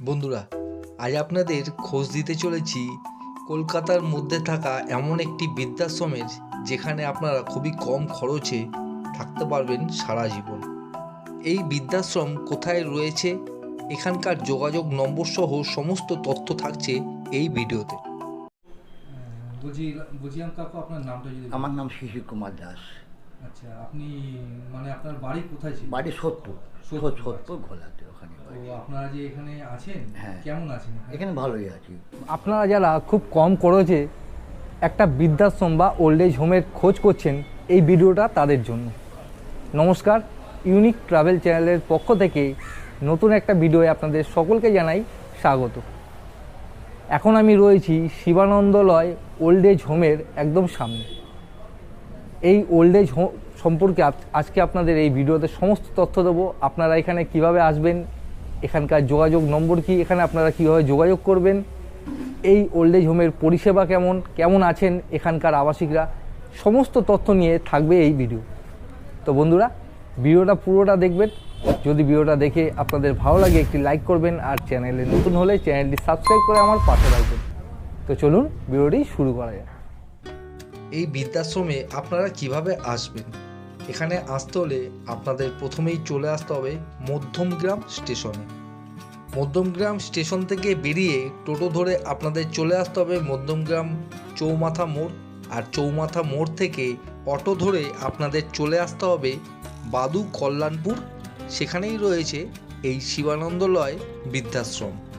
বন্ধুরা আজ আপনাদের খোঁজ দিতে চলেছি কলকাতার মধ্যে থাকা এমন একটি বৃদ্ধাশ্রমের যেখানে আপনারা খুবই কম খরচে থাকতে পারবেন সারা জীবন। এই বৃদ্ধাশ্রম কোথায় রয়েছে? এখানকার যোগাযোগ নম্বর সহ সমস্ত তথ্য থাকছে এই ভিডিওতে। বলছিলাম কাকু আপনার নামটা যদি আমার নাম শিশির কুমার দাস। আচ্ছা আপনি মানে আপনার বাড়ি কোথায় ছিল? বাড়ি সোদপুর সোদপুর। সোদপুর ঘোলাতে ওখানে আপনারা যে এখানে আছেন হ্যাঁ। কেমন আছেন এখানে? এখানে ভালোই আছি। আপনারা যারা খুব কম খরচে একটা বৃদ্ধাশ্রম বা ওল্ড এজ হোমের খোঁজ করছেন এই ভিডিওটা তাদের জন্য। নমস্কার ইউনিক ট্রাভেল চ্যানেলের পক্ষ থেকে নতুন একটা ভিডিওয়ে আপনাদের সকলকে জানাই স্বাগত। এখন আমি রয়েছি শিবানন্দলয় ওল্ড এজ হোমের একদম সামনে। এই ওল্ড এজ হোম সম্পর্কে আজকে আপনাদের এই ভিডিওতে সমস্ত তথ্য দেবো। আপনারা এখানে কীভাবে আসবেন, এখানকার যোগাযোগ নম্বর কি, এখানে আপনারা কীভাবে যোগাযোগ করবেন, এই ওল্ড এজ হোমের পরিষেবা কেমন কেমন আছেন এখানকার আবাসিকরা, সমস্ত তথ্য নিয়ে থাকবে এই ভিডিও তো বন্ধুরা, ভিডিওটা পুরোটা দেখবেন। যদি ভিডিওটা দেখে আপনাদের ভালো লাগে, একটি লাইক করবেন আর চ্যানেলে নতুন হলে চ্যানেলটি সাবস্ক্রাইব করে আমার পাশে রাখবেন তো চলুন, ভিডিওটি শুরু করা যাক। এই বৃদ্ধাশ্রমে আপনারা কীভাবে আসবেন? এখানে আসতে হলে আপনাদের প্রথমেই চলে আসতে হবে মধ্যমগ্রাম স্টেশনে। মধ্যমগ্রাম স্টেশন থেকে বেরিয়ে টোটো ধরে আপনাদের চলে আসতে হবে মধ্যমগ্রাম চৌমাথা মোড়। আর চৌমাথা মোড় থেকে অটো ধরে আপনাদের চলে আসতে হবে বাদু কল্যাণপুর। সেখানেই রয়েছে এই শিবানন্দলয় বৃদ্ধাশ্রম।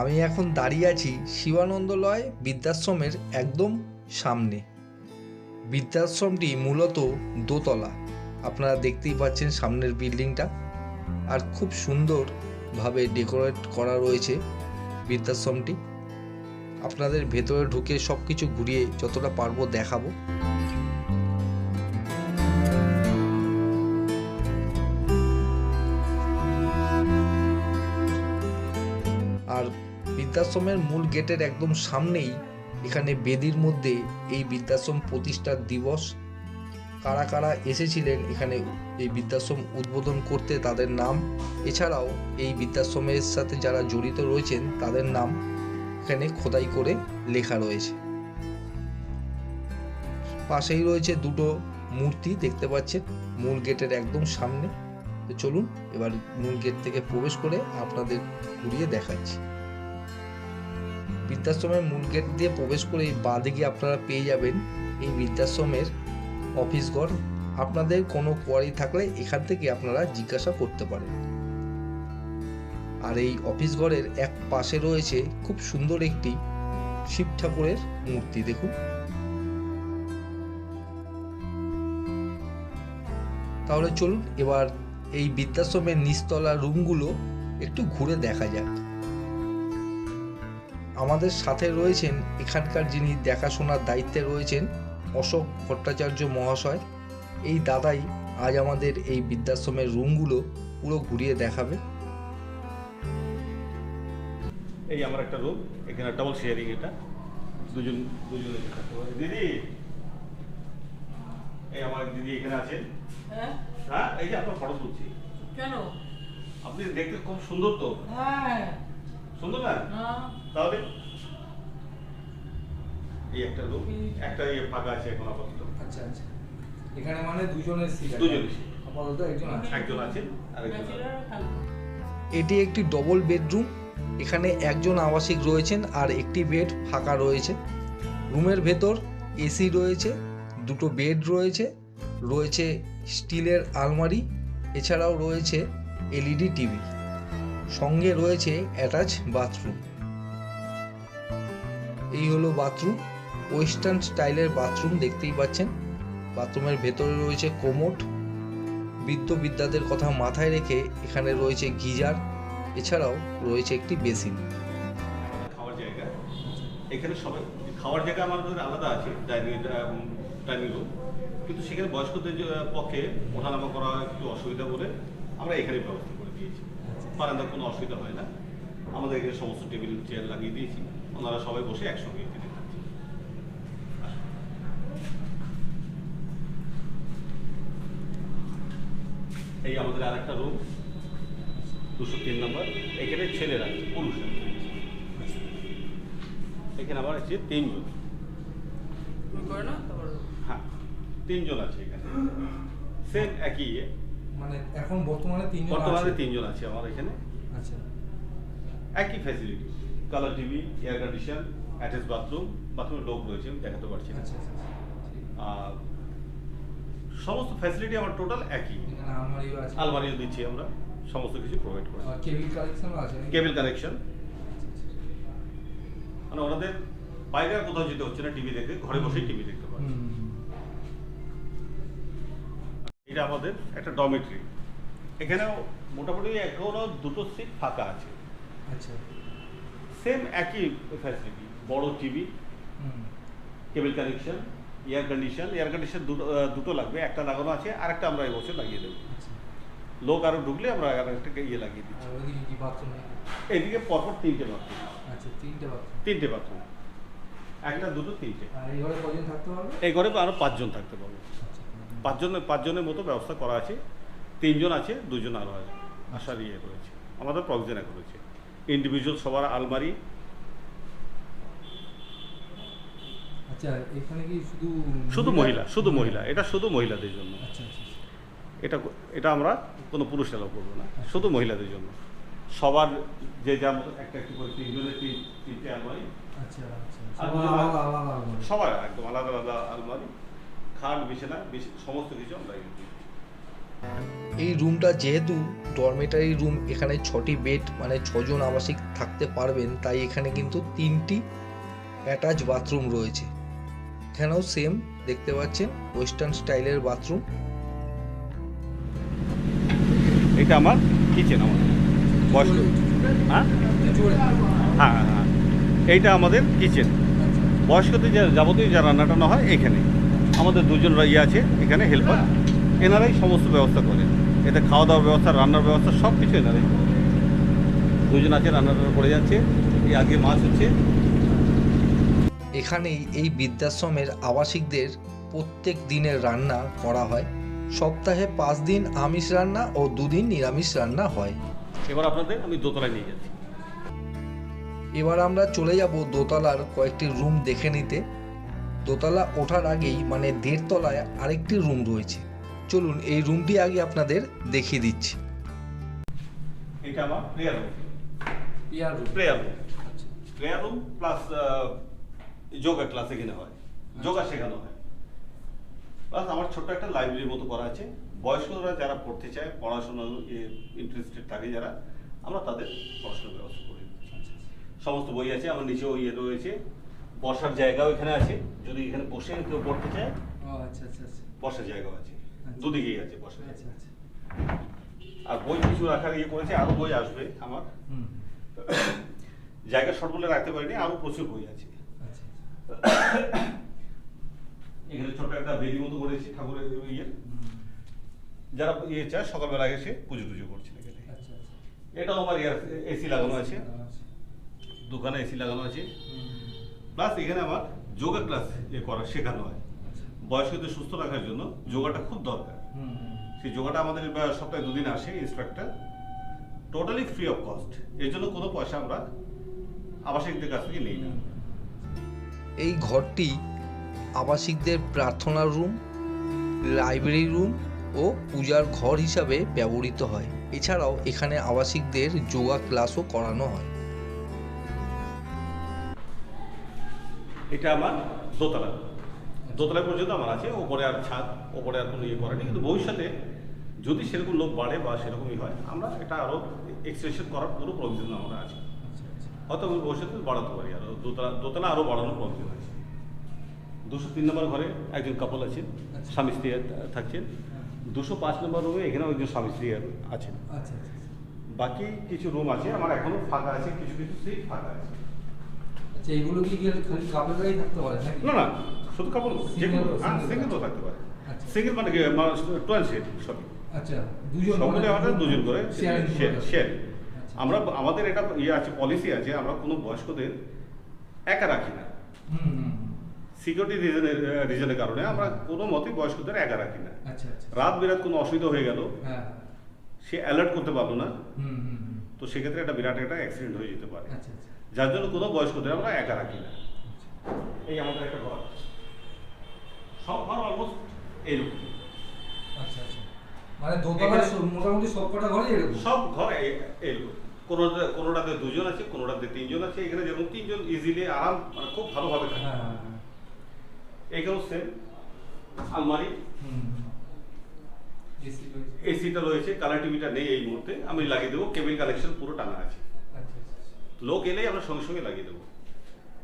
আমি এখন দাঁড়িয়ে আছি শিবানন্দলয় বৃদ্ধাশ্রমের একদম সামনে। বৃদ্ধাশ্রমটি মূলত দোতলা। আপনারা দেখতেই পাচ্ছেন সামনের বিল্ডিংটা। আর খুব সুন্দরভাবে ডেকোরেট করা রয়েছে বৃদ্ধাশ্রমটি। আপনাদের ভেতরে ঢুকে সব কিছু ঘুরিয়ে যতটা পারব দেখাবো। বৃদ্ধাশ্রমের মূল গেটের একদম সামনেই এখানে বেদির মধ্যে এই বৃদ্ধাশ্রম প্রতিষ্ঠার দিবস। কারা কারা এসেছিলেন এখানে এই বৃদ্ধাশ্রম উদ্বোধন করতে তাদের নাম? এছাড়াও এই বৃদ্ধাশ্রমের সাথে যারা জড়িত রয়েছেন তাদের নাম এখানে খোদাই করে লেখা রয়েছে। পাশেই রয়েছে দুটো মূর্তি দেখতে পাচ্ছেন, মূল গেটের একদম সামনে। চলুন এবার মূল গেট থেকে প্রবেশ করে আপনাদের ঘুরিয়ে দেখাচ্ছি। বৃদ্ধাশ্রমের মূল গেট দিয়ে প্রবেশ করে এই বাঁ দিকে আপনারা পেয়ে যাবেন এই বৃদ্ধাশ্রমের অফিস ঘর। আপনাদের কোনো কোয়ারি থাকলে এখান থেকে আপনারা জিজ্ঞাসা করতে পারেন। আর এই অফিস ঘরের এক পাশে রয়েছে খুব সুন্দর একটি শিব ঠাকুরের মূর্তি, দেখুন। তাহলে চলুন এবার এই বৃদ্ধাশ্রমের নিচতলা রুমগুলো একটু ঘুরে দেখা যাক। আমাদের সাথে রয়েছেন এখানকার যিনি দেখাশোনার দায়িত্বে রয়েছেন অশোক ভট্টাচার্য মহাশয়। এই দাদাই আজ আমাদের এই বৃদ্ধাশ্রমের রুমগুলো পুরো ঘুরিয়ে দেখাবে। এই আমার একটা রুম এখানে ডাবল শেয়ারিং এটা। দুজন দুজনে থাকতে পারে দিদি! এই আমার দিদি এখানে আছেন। হ্যাঁ? হ্যাঁ এই যে আপনার ফটো তুলছি। কেন? আপনি দেখতে খুব সুন্দর তো। হ্যাঁ। সুন্দর না? হ্যাঁ তাহলে? এই একটা রুম একটা ইয়ে ফাঁকা আছে এখন আপাতত। আচ্ছা আচ্ছা। এখানে মানে দুজনের সিট আছে। seat। আপাতত একজন আছে। একজন একজন এটি একটি ডবল বেডরুম এখানে একজন আবাসিক রয়েছেন আর একটি বেড ফাঁকা রয়েছে। রুমের ভেতর এসি রয়েছে দুটো বেড রয়েছে রয়েছে স্টিলের আলমারি এছাড়াও রয়েছে এলইডি টিভি। সঙ্গে রয়েছে অ্যাটাচ বাথরুম। এই হলো বাথরুম। ওয়েস্টার্ন স্টাইলের বাথরুম দেখতেই পাচ্ছেন। বাথরুমের ভেতরে রয়েছে কোমোট। বৃদ্ধ বিদ্যাদের কথা মাথায় রেখে এখানে রয়েছে গিজার। এছাড়াও রয়েছে একটি বেসিন। খাওয়ার জায়গা। এখানে সবাই খাওয়ার জায়গা আমাদের আলাদা আছে, ডাইনিং ডাইনিং রুম। কিন্তু সেখানে বয়স্কদের পক্ষে ওঠানামা করা একটু অসুবিধা বলে আমরা এখানে ব্যবস্থা করে দিয়েছি। বারান্দার কোনো অসুবিধা হয় না। আমাদের এখানে সমস্ত টেবিল চেয়ার লাগিয়ে দিয়েছি। ওনারা সবাই বসে একসঙ্গে খাচ্ছে। এই আমাদের আরেকটা রুম দুশো তিন নম্বর। এখানে ছেলেরা পুরুষরা এখানে আবার আছে তিনজন। হ্যাঁ তিনজন আছে এখানে। সেম একই ইয়ে। মানে এখন বর্তমানে তিনজন বর্তমানে তিনজন আছে আমার এখানে। আচ্ছা। একই facility colour TV air condition attach bathroom বাথরুমে লোক রয়েছে আমি দেখাতে পারছি না। আচ্ছা আচ্ছা আচ্ছা। আর সমস্ত ফ্যাসিলিটি আমার টোটাল একই। আলমারিও আছে। আলমারিও দিচ্ছি আমরা সমস্ত কিছু প্রোভাইড করি কেবিল কালেকশনও আছে কেবল কানেকশন মানে ওনাদের বাইরে কোথাও যেতে হচ্ছে না টিভি দেখে ঘরে বসেই টিভি দেখতে। এটা আমাদের একটা ডমিটরি। এখানেও মোটামুটি এখনও দুটো সিট ফাঁকা আছে। আচ্ছা। সেম একই ফ্যাসিলিটি বড় TV cable connection air condition air condition দুটো লাগবে একটা লাগানো আছে আর একটা আমরা এবছর লাগিয়ে দেবো। আচ্ছা। লোক আরও ঢুকলে আমরা আর একটা ইয়ে লাগিয়ে দিচ্ছি। এদিকে পরপর তিনটে বাথরুম আচ্ছা তিনটে বাথরুম তিনটে বাথরুম একটা দুটো তিনটে। এই ঘরে কজন থাকতে পারবে? এই ঘরে আরও পাঁচজন থাকতে পারবে। পাঁচজন পাঁচজনের মতো ব্যবস্থা করা আছে। তিনজন আছে দুজন আরও আছে। আসার ইয়ে রয়েছে আমাদের প্রভিজনে করেছে। ইন্ডিভিজুয়াল সবার আলমারি। আচ্ছা এখানে কি শুধু শুধু মহিলা? শুধু মহিলা। এটা শুধু মহিলাদের জন্য। আচ্ছা আচ্ছা আচ্ছা। এটা এটা আমরা কোনো পুরুষ এলাও করব না। শুধু মহিলাদের জন্য। সবার যে যা মতো একটা একটু করে তিনজনের তিন তিনটে আলমারি। আচ্ছা সবার একদম আলাদা আলাদা আলমারি। খাট বিছানা সমস্ত কিছু আমরা। এই রুমটা যেহেতু ডরমেটারি রুম এখানে ছটি বেড মানে ছজন আবাসিক থাকতে পারবেন তাই এখানে কিন্তু তিনটি অ্যাটাচ বাথরুম রয়েছে। এখানেও সেম দেখতে পাচ্ছেন ওয়েস্টার্ন স্টাইলের বাথরুম এটা আমার কিচেন আমার বয়স্ক হ্যাঁ? হ্যাঁ হ্যাঁ এইটা আমাদের কিচেন বয়স্কদের যা যাবতীয় যা রান্না টান্না হয় এখানে আমাদের দুজন ইয়ে আছে এখানে হেল্পার এনারাই সমস্ত ব্যবস্থা করে এতে খাওয়া দাওয়ার ব্যবস্থা রান্নার ব্যবস্থা সব কিছু এনারাই দুজন আছে রান্না টান্না করে যাচ্ছে। এই আগে মাছ হচ্ছে। এখানেই এই বৃদ্ধাশ্রমের আবাসিকদের প্রত্যেক দিনের রান্না করা হয়। সপ্তাহে পাঁচ দিন আমিষ রান্না ও দুদিন নিরামিষ রান্না হয়। এবার আপনাদের আমি দোতলায় নিয়ে যাচ্ছি। এবার আমরা চলে যাব দোতলার কয়েকটি রুম দেখে নিতে। দোতলা ওঠার আগেই মানে দেড় তলায় আরেকটি রুম রয়েছে। চলুন এই রুমটি আগে আপনাদের দেখিয়ে দিচ্ছি। এটা আমার প্রেয়ার রুম ইয়ার রুম প্রেয়ার রুম আচ্ছা। Prayer room plus yoga class এখানে হয়। যোগা শেখানো হয়। প্লাস আমার ছোট্ট একটা লাইব্রেরির মতো করা আছে। বয়স্করা যারা পড়তে চায় পড়াশোনার ইন্টারেস্টেড থাকে যারা আমরা তাদের পড়াশোনার ব্যবস্থা করে। দিচ্ছি আচ্ছা। সমস্ত বই আছে আমার নিচেও ইয়ে রয়েছে। বসার জায়গাও এখানে আছে। যদি এখানে বসে কেউ পড়তে চায় ও আচ্ছা আচ্ছা আচ্ছা। বসার জায়গাও আছে। আচ্ছা। দুদিকেই আছে বসার আচ্ছা আচ্ছা। আর বই কিছু রাখার ইয়ে করেছে আরও বই আসবে আমার। হুম। জায়গা শর্ট বলে রাখতে পারিনি আরও প্রচুর বই আছে। আচ্ছা এখানে ছোট একটা বেদি মতো করেছি ঠাকুরের ইয়ে। যারা ইয়ে চায় সকালবেলা এসে পুজো টুজো করছে এখানে। এটাও আমার এসি লাগানো আছে। দোকানে এসি লাগানো আছে। প্লাস এখানে আমার যোগা ক্লাস করা শেখানো হয়। বয়স্কদের সুস্থ রাখার জন্য যোগাটা খুব দরকার। সেই যোগাটা আমাদের সপ্তাহে দুদিন আসে instructor totally free of cost এর জন্য কোনো পয়সা আমরা আবাসিকদের কাছ থেকে নিই না। এই ঘরটি আবাসিকদের প্রার্থনার রুম লাইব্রেরি রুম ও পূজার ঘর হিসাবে ব্যবহৃত হয়। এছাড়াও এখানে আবাসিকদের যোগা ক্লাসও করানো হয়। এটা আমার দোতলা। দোতলা পর্যন্ত আমার আছে ওপরে আর ছাদ ওপরে আর কোনো ইয়ে করা নেই। কিন্তু ভবিষ্যতে যদি সেরকম লোক বাড়ে বা সেরকমই হয় আমরা এটা আরও এক্সটেনশন করার পুরো প্রভিজন আমরা আছে। হয়তো আমি ভবিষ্যতে বাড়াতে পারি। আরও দোতলা দোতলা আরও বাড়ানোর প্রভিজন আছে। দুশো তিন নম্বর ঘরে একজন কাপল আছেন আচ্ছা। স্বামী স্ত্রী থাকছেন। দুশো পাঁচ নম্বর রুমে এখানেও একজন স্বামী স্ত্রী আছেন। আচ্ছা আচ্ছা বাকি কিছু রুম আছে আমার এখনও ফাঁকা আছে কিছু কিছু সিট ফাঁকা আছে। আচ্ছা এগুলো কি খালি কাপড়রাই থাকতে পারে নাকি? না না শুধু কাপড় যে কোনো হ্যাঁ সিঙ্গেলও থাকতে পারে। আচ্ছা। সিঙ্গেল মানে কি টুয়েলভ সেট সবই আচ্ছা দুজন সবগুলো আমাদের দুজন করে শেয়ারিং আচ্ছা। আমরা আমাদের এটা ইয়ে আছে পলিসি আছে আমরা কোনো বয়স্কদের একা রাখি না। সিকিউরিটি রিজনের রিজনের কারণে আমরা কোনো মতেই বয়স্কদের একা রাখি না। আচ্ছা আচ্ছা। রাত বিরাত কোনো অসুবিধা হয়ে গেল হ্যাঁ। সে অ্যালার্ট করতে পারল না তো সেক্ষেত্রে একটা বিরাট একটা অ্যাক্সিডেন্ট হয়ে যেতে পারে। আচ্ছা আচ্ছা। যার জন্য কোনো বয়স্কদের আমরা একা রাখি না। এই আমাদের একটা ঘর। সব ঘর অলমোস্ট এইরকম আচ্ছা আচ্ছা। মানে দোতলা মোটামুটি সব কটা ঘরই এরকম? সব ঘর কোনোটা কোনোটাতে দুজন আছে কোনোটাতে তিনজন আছে। এখানে যেরকম তিনজন ইজিলি আরাম মানে খুব ভালোভাবে থাকে। হ্যাঁ হ্যাঁ হ্যাঁ। এখানেও সেম আলমারি। এসিটা রয়েছে। কালার টিভিটা নেই এই মুহূর্তে। আমি লাগিয়ে দেবো কেবিল কানেকশন পুরো টানা আছে। লোক এলেই আমরা সঙ্গে সঙ্গে লাগিয়ে দেবো।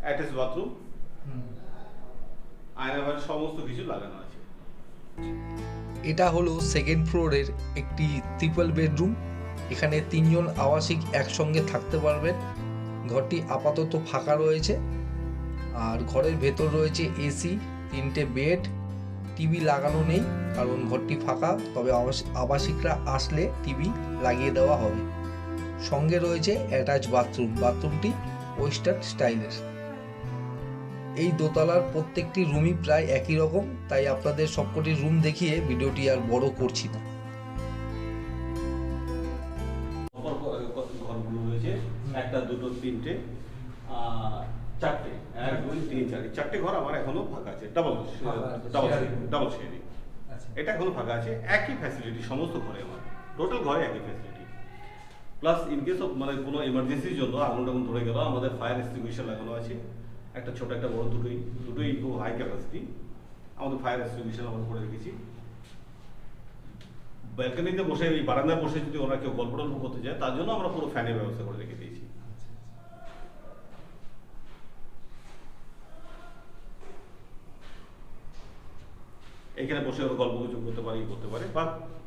অ্যাটাচ বাথরুম হুম। আয়না বাড়ি সমস্ত কিছু লাগানো আছে। এটা হলো সেকেন্ড ফ্লোরের একটি ট্রিপল বেডরুম এখানে তিনজন আবাসিক একসঙ্গে থাকতে পারবেন। ঘরটি আপাতত ফাঁকা রয়েছে। আর ঘরের ভেতর রয়েছে এসি তিনটে বেড টিভি লাগানো নেই। কারণ ঘরটি ফাঁকা তবে আবাস- আবাসিকরা আসলে টিভি লাগিয়ে দেওয়া হবে। সঙ্গে রয়েছে অ্যাটাচ বাথরুম বাথরুমটি ওয়েস্টার্ন স্টাইলের এই দোতলার প্রত্যেকটি রুমই প্রায় একই রকম তাই আপনাদের সবকটি রুম দেখিয়ে ভিডিওটি আর বড় করছি না। একটা দুটো তিনটে চারটে এক দুই তিন চারটে চারটে ঘর আমার এখনও ফাঁকা আছে ডাবল ডাবল ডাবল শেয়ারিং এটা এখনও ফাঁকা আছে একই ফ্যাসিলিটি সমস্ত ঘরে আমার। টোটাল ঘরে একই facility plus in case of মানে কোনো এমার্জেন্সির জন্য আগুন টাগুন ধরে গেল, আমাদের ফায়ার এক্সটিংগুইশার লাগানো আছে। একটা ছোট একটা বড় দুটোই দুটোই খুব হাই ক্যাপাসিটি আমাদের ফায়ার এক্সটিংগুইশার আমরা করে রেখেছি। ব্যালকনিতে বসে, এই বারান্দায় বসে যদি ওরা কেউ গল্প টল্প করতে যায়, তার জন্য আমরা পুরো ফ্যানের ব্যবস্থা করে রেখে দিয়েছি। এখানে বসে ওরা গল্প গুজব করতে পারে করতে পারে, বা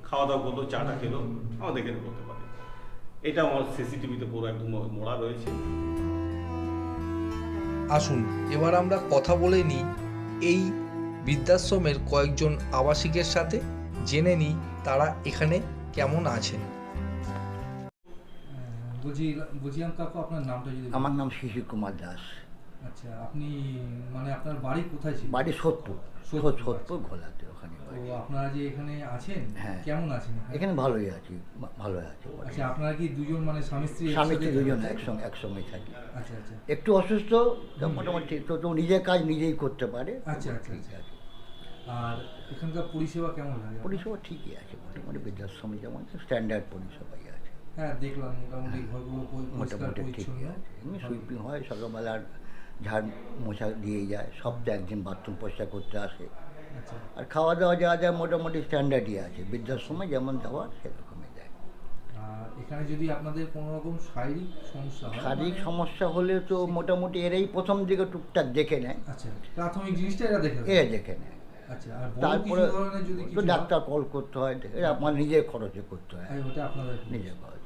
খাওয়া দাওয়া করল, চাটা খেলো আমাদের এখানে করতে পারে। এটা আমার সিসিটিভিতে পুরো একদম মোড়া রয়েছে। আসুন এবার আমরা কথা বলে নিই এই বৃদ্ধাশ্রমের কয়েকজন আবাসিকের সাথে জেনে নিই তারা এখানে কেমন আছেন। বলছি বুঝিয়াম কাকু আপনার নামটা যদি আমার নাম শিশির কুমার দাস। আচ্ছা আপনি মানে আপনার বাড়ি কোথায় ছিল? বাড়ি সোদপুর। সোদপুর। সোদপুর ঘোলাতে ওখানে তো আপনারা যে এখানে আছেন হ্যাঁ। কেমন আছেন এখানে? ভালোই আছি ভালোই আছি। আচ্ছা আপনারা কি দুজন মানে স্বামী স্ত্রী স্বামী স্ত্রী দুজন একসঙ্গে একসঙ্গে থাকি। আচ্ছা আচ্ছা। একটু অসুস্থ মোটামুটি তো তো নিজের কাজ নিজেই করতে পারে। আচ্ছা, আচ্ছা, আচ্ছা। আর এখানকার পরিষেবা কেমন লাগে পরিষেবা ঠিকই আছে মোটামুটি বৃদ্ধাশ্রমে যেমন স্ট্যান্ডার্ড পরিষেবাই আছে। হ্যাঁ দেখলাম মোটামুটি ঘরগুলো মোটামুটি ঠিকই আছে। এমনি সুইপিং হয় সকালবেলার ঝাড় মোছা দিয়ে যায় সপ্তাহে একদিন বাথরুম পরিষ্কার করতে আসে। আচ্ছা। আর খাওয়া দাওয়া যা যা মোটামুটি স্ট্যান্ডার্ডই আছে বৃদ্ধাশ্রমে যেমন দেওয়া সেরকমই দেয়। এখানে যদি আপনাদের কোনো রকম শারীরিক সমস্যা শারীরিক মানে- সমস্যা হলে তো মোটামুটি এরাই প্রথম দিকে টুকটাক দেখে নেয়। আচ্ছা প্রাথমিক জিনিসটা এরা দেখে এ দেখে নেয়। আচ্ছা আর তারপরে তো ডাক্তার কল করতে হয় এরা আমার নিজের খরচে করতে হয়। হ্যাঁ, নিজের খরচে।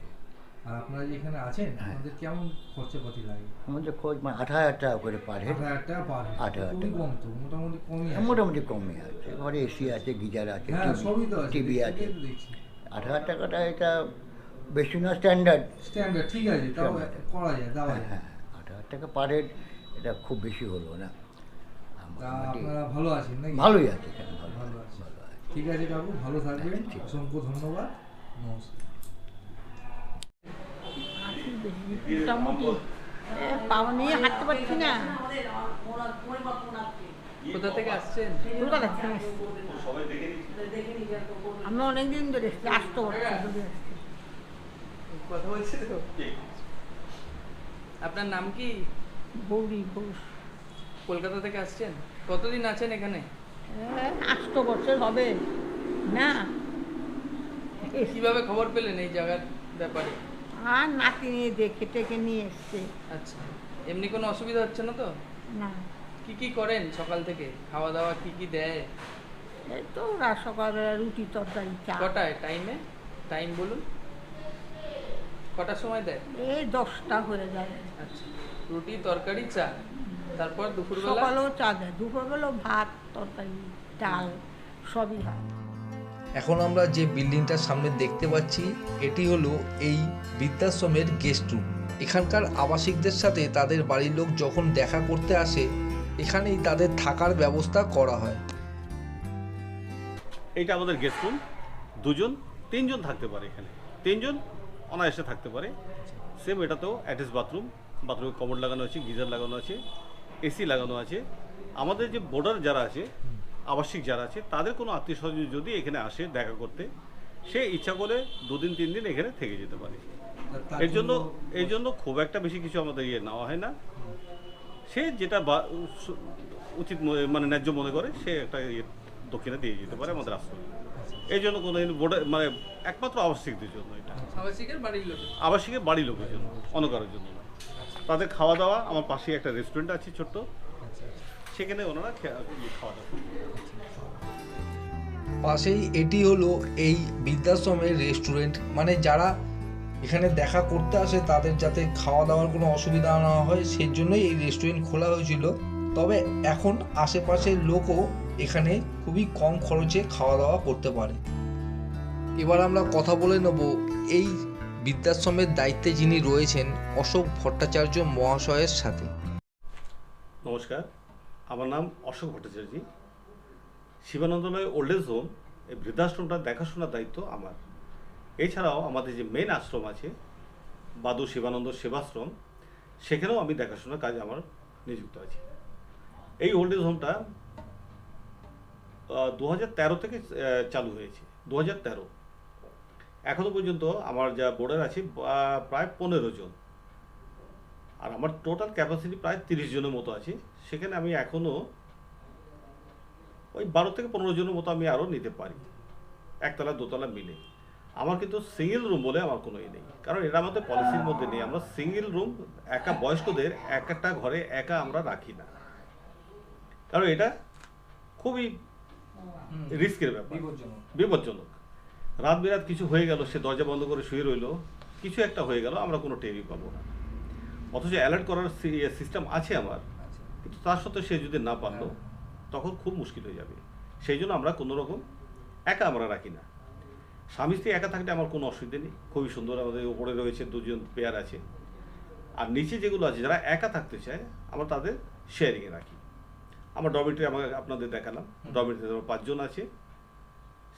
আর আপনারা যে এখানে আছেন হ্যাঁ। আপনাদের কেমন খরচাপাতি লাগে? আমাদের খরচ মানে আট হাজার টাকা করে পার হেড। আট হাজার টাকা পার আট হাজার টাকা। কম তো মোটামুটি কমই আছে। মোটামুটি কমই আছে। ঘরে এসি আছে গিজার আছে হ্যাঁ সবই তো আছে। টিভি আছে। আট হাজার টাকাটা এটা বেশি না স্ট্যান্ডার্ড স্ট্যান্ডার্ড ঠিক আছে তাও করা যায় দেওয়া হ্যাঁ যায়। হ্যাঁ আট হাজার টাকা পার হেড এটা খুব বেশি হলো না। আপনারা ভালো আছেন নাকি? ভালোই আছে ভালো আছে ঠিক আছে কাকু ভালো থাকবেন। অসংখ্য ধন্যবাদ। নমস্কার। মোটামুটি এ, নিয়ে হাঁটতে পারছি না। কোথা থেকে আসছেন? কলকাতা থেকে এসেছি। সবাই দেখে নিচ্ছি আমি অনেকদিন ধরে এসেছি আসতে পারছি ধরে এসেছি। কথা বলছি তো? আপনার নাম কি? গৌরী ঘোষ। কলকাতা থেকে আসছেন? কতদিন আছেন এখানে? আসতে বছর হবে। না। কীভাবে খবর পেলেন এই জায়গার ব্যাপারে? আর নাতি নিয়ে দেখে টেকে নিয়ে এসছে। আচ্ছা এমনি কোনো অসুবিধা হচ্ছে না তো? না। কি কি করেন সকাল থেকে? খাওয়া দাওয়া কি কি দেয়? এই তো ওরা সকালবেলা রুটি তরকারি চা। কটায়? টাইমে? টাইম বলুন। কটার সময় দেয়? এই দশটা হয়ে যায়। আচ্ছা রুটি তরকারি চা। তারপর দুপুরবেলা? সকালেও চা দেয় দুপুরবেলাও ভাত তরকারি ডাল সবই হয়। এখন আমরা যে বিল্ডিংটার সামনে দেখতে পাচ্ছি, এটি হলো এই বৃদ্ধাশ্রমের গেস্ট রুম এখানকার আবাসিকদের সাথে তাদের বাড়ির লোক যখন দেখা করতে আসে, এখানেই তাদের থাকার ব্যবস্থা করা হয়। এটা আমাদের গেস্ট রুম দুজন, তিনজন থাকতে পারে এখানে। তিনজন অনায়াসে থাকতে পারে। সেম এটাতেও অ্যাটাচ বাথরুম বাথরুমে কমোড লাগানো আছে, গিজার লাগানো আছে এসি লাগানো আছে। আমাদের যে বোর্ডার যারা আছে আবাসিক যারা আছে তাদের কোনো আত্মীয় স্বজন যদি এখানে আসে দেখা করতে সে ইচ্ছা করে দুদিন তিন দিন এখানে থেকে যেতে পারে। এর জন্য এই জন্য খুব একটা বেশি কিছু আমাদের ইয়ে নেওয়া হয় না। সে যেটা বা- উচিত মানে ন্যায্য মনে করে সে একটা ইয়ে দক্ষিণে দিয়ে যেতে পারে আমাদের আশ্রমে এই জন্য কোনো বোর্ডে মানে একমাত্র আবাসিকদের জন্য এটা। আবাসিকের বাড়ির লোকের জন্য। অন্য কারোর জন্য না। তাদের খাওয়া দাওয়া আমার পাশে একটা রেস্টুরেন্ট আছে ছোট্ট। সেখানে ওনারা খাওয়া দাওয়া। পাশেই এটি হলো এই বৃদ্ধাশ্রমের রেস্টুরেন্ট মানে যারা এখানে দেখা করতে আসে, তাদের যাতে খাওয়া দাওয়ার কোনো অসুবিধা না হয় সেই জন্যই এই রেস্টুরেন্ট খোলা হয়েছিল। তবে এখন আশেপাশের লোকও এখানে খুবই কম খরচে খাওয়া দাওয়া করতে পারে। এবার আমরা কথা বলে নেব এই বৃদ্ধাশ্রমের দায়িত্বে যিনি রয়েছেন অশোক ভট্টাচার্য মহাশয়ের সাথে। নমস্কার, আমার নাম Ashok Bhattacharya. Shivanandalaya old age home এই বৃদ্ধাশ্রমটা দেখাশোনার দায়িত্ব আমার। এছাড়াও আমাদের যে মেন আশ্রম আছে, বাদু শিবানন্দ সেবাশ্রম, সেখানেও আমি দেখাশোনার কাজে আমার নিযুক্ত আছি। এই ওল্ড এজ হোমটা দু হাজার তেরো থেকে চালু হয়েছে দু হাজার তেরো। এখনও পর্যন্ত আমার যা বোর্ডার আছে প্রায় পনেরো জন। আর আমার টোটাল ক্যাপাসিটি প্রায় তিরিশ জনের মতো আছে। সেখানে আমি এখনও ওই বারো থেকে পনেরো জনের মতো আমি আরও নিতে পারি। একতলা দোতলা মিলে। আমার কিন্তু সিঙ্গেল রুম বলে আমার কোনো ই নেই। কারণ এটা আমাদের পলিসির মধ্যে নেই। আমরা সিঙ্গেল রুম একা বয়স্কদের এক একটা ঘরে একা আমরা রাখি না। কারণ এটা খুবই রিস্কের ব্যাপার। বিপজ্জনক। রাত বিরাত কিছু হয়ে গেল সে দরজা বন্ধ করে শুয়ে রইল। কিছু একটা হয়ে গেল আমরা কোনো টেরই পাবো না। অথচ অ্যালার্ট করার সিস্টেম আছে আমার। আচ্ছা। কিন্তু তার সত্ত্বেও সে যদি না পারল তখন খুব মুশকিল হয়ে যাবে। সেই জন্য আমরা কোনো রকম একা আমরা রাখি না। স্বামী স্ত্রী একা থাকলে আমার কোনো অসুবিধা নেই। খুবই সুন্দর আমাদের উপরে রয়েছে দুজন পেয়ার আছে। আর নিচে যেগুলো আছে যারা একা থাকতে চায় আমরা তাদের শেয়ারিংয়ে রাখি। আমার ডরমিটারি আমাকে আপনাদের দেখালাম। ডরমিটারিতে আমার পাঁচজন আছে।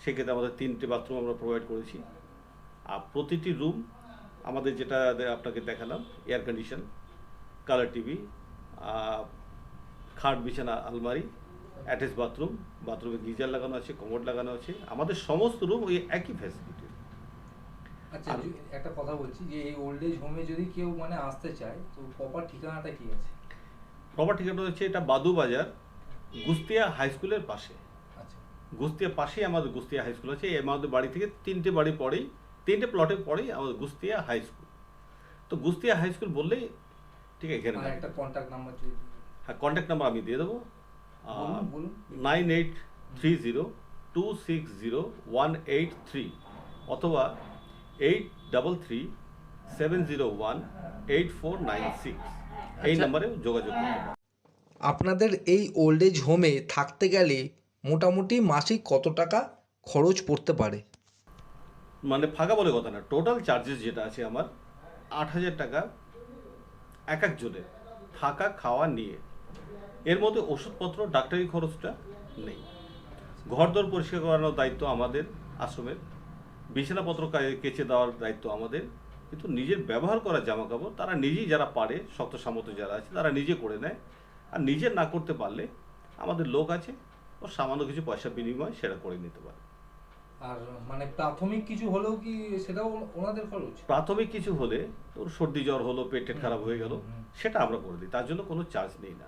সেক্ষেত্রে আমাদের তিনটে বাথরুম আমরা প্রোভাইড করেছি। আর প্রতিটি রুম আমাদের যেটা আপনাকে দেখালাম এয়ার কন্ডিশন কালার টিভি খাট বিছানা আলমারি অ্যাটাচ বাথরুম বাথরুমে গিজার লাগানো আছে কমোড লাগানো আছে আমাদের সমস্ত রুম ওই একই ফ্যাসিলিটি আচ্ছা একটা কথা বলছি যে এই ওল্ড এজ হোমে যদি কেউ মানে আসতে চায় তো প্রপার ঠিকানাটা কি আছে? প্রপার ঠিকানা হচ্ছে এটা বাদু বাজার গুস্তিয়া হাই স্কুলের পাশে। আচ্ছা। গুস্তিয়া পাশেই আমাদের গুস্তিয়া হাই স্কুল আছে আমাদের বাড়ি থেকে তিনটে বাড়ি পরেই তিনটে প্লটের পরেই আমাদের গুস্তিয়া হাই স্কুল তো গুস্তিয়া হাই স্কুল বললেই ঠিক এখানে একটা কন্ট্যাক্ট নাম্বার হ্যাঁ কন্ট্যাক্ট নাম্বার আমি দিয়ে দেবো। Nine eight three zero two six zero one eight three অথবা eight double three seven zero one eight four nine six এই আচ্ছা। নাম্বারে যোগাযোগ করতে আপনাদের এই ওল্ড এজ হোমে থাকতে গেলে মোটামুটি মাসিক কত টাকা খরচ পড়তে পারে? মানে ফাঁকা বলে কথা না টোটাল চার্জেস যেটা আছে আমার আট হাজার টাকা এক একজনের থাকা খাওয়া নিয়ে। এর মধ্যে ওষুধপত্র, ডাক্তারি খরচটা নেই। ঘরদোর পরিষ্কার করানোর দায়িত্ব আমাদের আশ্রমের। বিছানাপত্র কেচে দেওয়ার দায়িত্ব আমাদের। কিন্তু নিজের ব্যবহার করা জামা কাপড় তারা নিজেই যারা পারে, শক্ত সামর্থ্য যারা আছে, তারা নিজে করে নেয়। আর নিজে না করতে পারলে আমাদের লোক আছে ও সামান্য কিছু পয়সা বিনিময় সেটা করে নিতে পারে। আর মানে প্রাথমিক কিছু হলেও কি সেটাও ওনাদের খরচ? প্রাথমিক কিছু হলে তোর সর্দি জ্বর হলো পেট টেট খারাপ হয়ে গেল। সেটা আমরা করে দিই। তার জন্য কোনো চার্জ নেই না।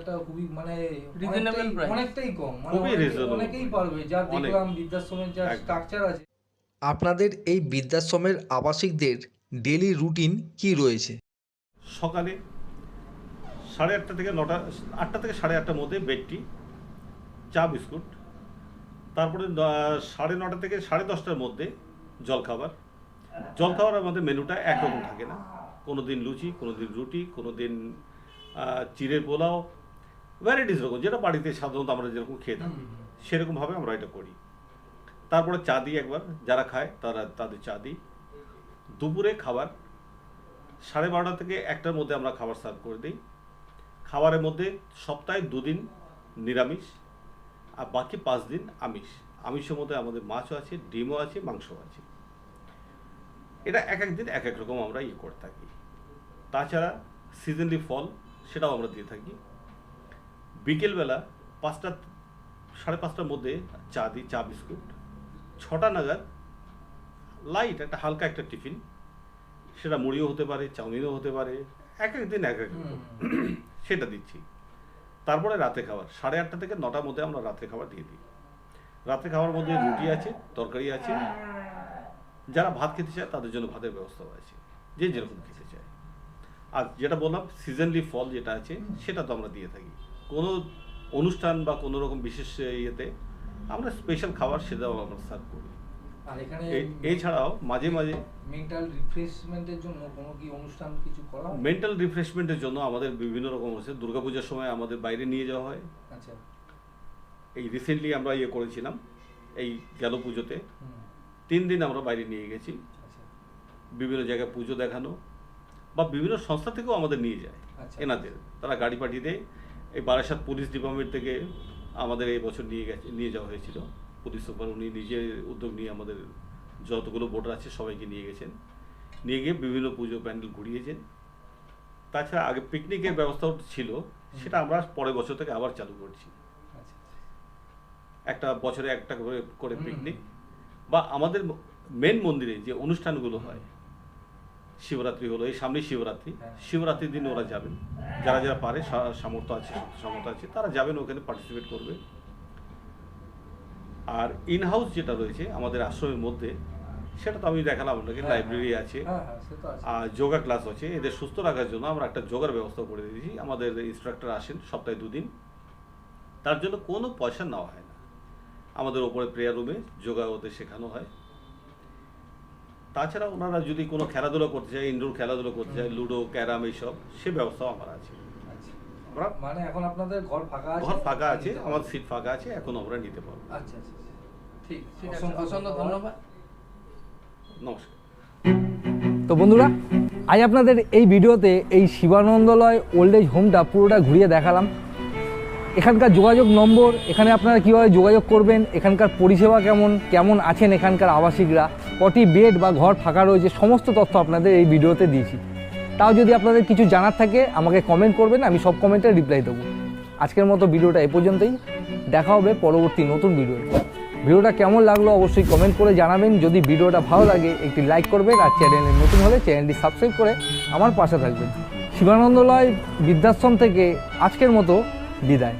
টাকা খুবই মানে Reasonable অনেকটাই- কম। মানে খুবই reasonable অনেকেই পারবে যা দেখলাম বৃদ্ধাশ্রমের যা স্ট্রাকচার আছে। আপনাদের এই বৃদ্ধাশ্রমের আবাসিকদের ডেলি রুটিন কি রয়েছে? সকালে সাড়ে আটটা থেকে নটা আটটা থেকে সাড়ে আটটার মধ্যে বেডটি চা বিস্কুট তারপরে সাড়ে নটা থেকে সাড়ে দশটার মধ্যে জলখাবার। জলখাবারের মধ্যে মেনুটা একরকম থাকে না। কোনো দিন লুচি কোনো দিন রুটি কোনো দিন চিড়ের পোলাও ভ্যারাইটিস রকম যেটা বাড়িতে সাধারণত আমরা যেরকম খেয়ে থাকি সেরকমভাবে আমরা এটা করি। তারপরে চা দিই একবার যারা খায় তারা তাদের চা দিই। দুপুরে খাবার সাড়ে বারোটা থেকে একটার মধ্যে আমরা খাবার সার্ভ করে দিই। খাবারের মধ্যে সপ্তাহে দুদিন নিরামিষ আর বাকি পাঁচ দিন আমিষ। আমিষের মধ্যে আমাদের মাছও আছে ডিমও আছে মাংসও আছে। এটা এক এক দিন এক এক রকম আমরা ইয়ে করে থাকি। তাছাড়া সিজনলি ফল সেটাও আমরা দিয়ে থাকি। বিকেলবেলা পাঁচটা সাড়ে পাঁচটার মধ্যে চা দিই চা বিস্কুট। ছটা নাগাদ লাইট একটা হালকা একটা টিফিন। সেটা মুড়িও হতে পারে চাউমিনও হতে পারে এক এক দিন এক এক সেটা দিচ্ছি। তারপরে রাতে খাবার। সাড়ে আটটা থেকে নটার মধ্যে আমরা রাতে খাবার দিয়ে দিই। রাতে খাওয়ার মধ্যে রুটি আছে তরকারি আছে। যারা ভাত খেতে চায় তাদের জন্য ভাতের ব্যবস্থাও আছে যে যেরকম খেতে চায়। আর যেটা বললাম সিজনলি ফল যেটা আছে সেটা তো আমরা দিয়ে থাকি। কোনো অনুষ্ঠান বা কোনো রকম বিশেষ ইয়েতে আমরা স্পেশাল খাবার সেটাও আমরা সার্ভ করি। আর এখানে এছাড়াও মাঝে মাঝে মেন্টাল রিফ্রেশমেন্টের জন্য কোনো কি অনুষ্ঠান কিছু করা হয়? মেন্টাল রিফ্রেশমেন্টের জন্য আমাদের বিভিন্ন রকম আছে। দুর্গাপূজার সময় আমাদের বাইরে নিয়ে যাওয়া হয়। আচ্ছা। এই রিসেন্টলি আমরা ইয়ে করেছিলাম এই গেল পুজোতে। তিন দিন আমরা বাইরে নিয়ে গেছি। আচ্ছা। বিভিন্ন জায়গায় পুজো দেখানো বা বিভিন্ন সংস্থা থেকেও আমাদের নিয়ে যায় আচ্ছা। এনাদের। তারা গাড়ি পাঠিয়ে দেয়। এই বারাসাত পুলিশ ডিপার্টমেন্ট থেকে আমাদের এই বছর নিয়ে গেছে নিয়ে যাওয়া হয়েছিল। পুলিশ সুপার উনি নিজে উদ্যোগ নিয়ে আমাদের যতগুলো ভোটার আছে সবাইকে নিয়ে গেছেন। নিয়ে গিয়ে বিভিন্ন পুজো প্যান্ডেল ঘুরিয়েছেন। তাছাড়া আগে পিকনিকের ব্যবস্থাও ছিল সেটা আমরা পরের বছর থেকে আবার চালু করছি। একটা বছরে একটা করে করে পিকনিক। বা আমাদের মেন মন্দিরে যে অনুষ্ঠানগুলো হয় শিবরাত্রি হলো এই সামনে শিবরাত্রি। হ্যাঁ। শিবরাত্রির দিন ওরা যাবেন। যারা যারা পারে সামর্থ্য আছে সামর্থ্য আছে তারা যাবেন ওখানে পার্টিসিপেট করবে। আর ইন হাউস যেটা রয়েছে আমাদের আশ্রমের মধ্যে সেটা তো আমি দেখালাম আপনাকে হ্যাঁ, লাইব্রেরি আছে হ্যাঁ হ্যাঁ তো আছে। আর যোগা ক্লাস আছে এদের সুস্থ রাখার জন্য আমরা একটা যোগার ব্যবস্থা করে দিয়েছি আমাদের ইনস্ট্রাক্টর আসেন সপ্তাহে দুদিন। তার জন্য কোনো পয়সা নেওয়া হয় না। আমাদের ওপরে প্রেয়ার রুমে যোগা ওদের শেখানো হয়। তাছাড়া ওনারা যদি কোনো খেলাধুলো করতে চায় ইনডোর খেলাধুলো করতে চায় লুডো ক্যারাম এইসব সে ব্যবস্থাও আমার আছে। মানে এখন আপনাদের ঘর ফাঁকা আছে? ঘর ফাঁকা আছে আমার সিট ফাঁকা আছে এখন আমরা নিতে পারব। আচ্ছা আচ্ছা আচ্ছা। ঠিক ঠিক আছে। অসংখ্য অসংখ্য ধন্যবাদ। নমস্কার। তো বন্ধুরা আজ আপনাদের এই ভিডিওতে এই শিবানন্দলয় ওল্ড এজ হোমটা পুরোটা ঘুরিয়ে দেখালাম। এখানকার যোগাযোগ নম্বর এখানে আপনারা কীভাবে যোগাযোগ করবেন এখানকার পরিষেবা কেমন কেমন আছেন এখানকার আবাসিকরা কটি বেড বা ঘর ফাঁকা রয়েছে সমস্ত তথ্য আপনাদের এই ভিডিওতে দিয়েছি। তাও যদি আপনাদের কিছু জানার থাকে, আমাকে কমেন্ট করবেন, আমি সব কমেন্টে রিপ্লাই দেবো। আজকের মতো ভিডিওটা এ পর্যন্তই। দেখা হবে পরবর্তী নতুন ভিডিওতে ভিডিওটা কেমন লাগল অবশ্যই কমেন্ট করে জানাবেন। যদি ভিডিওটা ভালো লাগে, একটি লাইক করবেন আর চ্যানেলে নতুন হলে চ্যানেলটি সাবস্ক্রাইব করে আমার পাশে থাকবেন। শিবানন্দলয় বৃদ্ধাশ্রম থেকে আজকের মতো বিদায়।